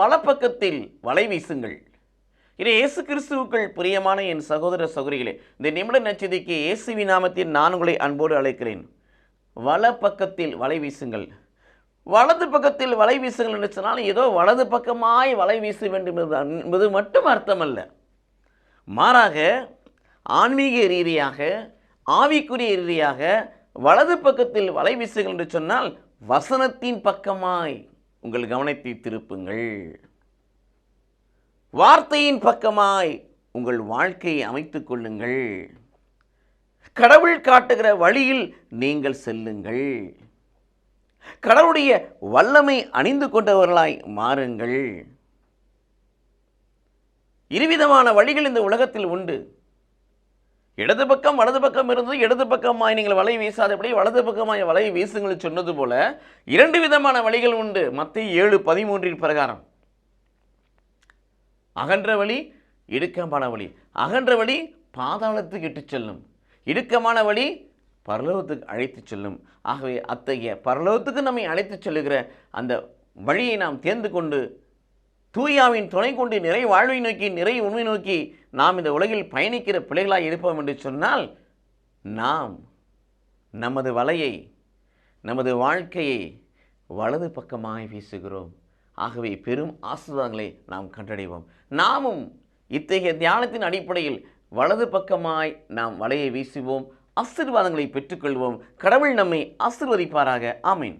வலப்பக்கத்தில் வலை வீசுங்கள். இது இயேசு கிறிஸ்துவுக்குள் பிரியமான என் சகோதர சகோதரிகளே இந்த நிமிட நச்சதிக்கு இயேசுவி நாமத்தில் நான் உங்களை அன்போடு அழைக்கிறேன். வல பக்கத்தில் வலை வீசுங்கள். வலது பக்கத்தில் வலை வீசுங்கள் என்று சொன்னால் ஏதோ வலது பக்கமாய் வலை வீச வேண்டும் என்பது- என்பது மட்டும் அர்த்தமல்ல. மாறாக ஆன்மீக ரீதியாக ஆவிக்குரிய ரீதியாக வலது பக்கத்தில் வலை வீசுங்கள் என்று சொன்னால் வசனத்தின் பக்கமாய் உங்கள் கவனத்தை திருப்புங்கள். வார்த்தையின் பக்கமாய் உங்கள் வாழ்க்கையை அமைத்துக் கொள்ளுங்கள். கடவுள் காட்டுகிற வழியில் நீங்கள் செல்லுங்கள். கடவுளுடைய வல்லமை அணிந்து கொண்டவர்களாய் மாறுங்கள். இருவிதமான வழிகள் இந்த உலகத்தில் உண்டு. இடது பக்கம் வலது பக்கம் இருந்து இடது பக்கமாய் நீங்கள் வலை வீசாதபடி வலது பக்கமாய் வலை வீசுங்கள் சொன்னது போல இரண்டு விதமான வழிகள் உண்டு. மத்திய ஏழு பதிமூன்றின் பிரகாரம். அகன்ற வழி இடுக்கமான வழி. அகன்ற வழி பாதாளத்துக்கு இட்டுச் செல்லும். இடுக்கமான வழி பரலோகத்துக்கு அழைத்துச் செல்லும். ஆகவே அத்தகைய பரலோகத்துக்கு நம்மை அழைத்துச் செல்லுகிற அந்த வழியை நாம் தேர்ந்து கொண்டு தூயாவின் துணை கொண்டு நிறை வாழ்வை நோக்கி நிறை உண்மை நோக்கி நாம் இந்த உலகில் பயணிக்கிற பிள்ளைகளாக இருப்போம் என்று சொன்னால் நாம் நமது வலையை நமது வாழ்க்கையை வலது பக்கமாய் வீசுகிறோம். ஆகவே பெரும் ஆசீர்வாதங்களை நாம் கண்டடைவோம். நாமும் இத்தகைய தியானத்தின் அடிப்படையில் வலது பக்கமாய் நாம் வலையை வீசுவோம். ஆசீர்வாதங்களை பெற்றுக்கொள்வோம். கடவுள் நம்மை ஆசீர்வதிப்பாராக. ஆமீன்.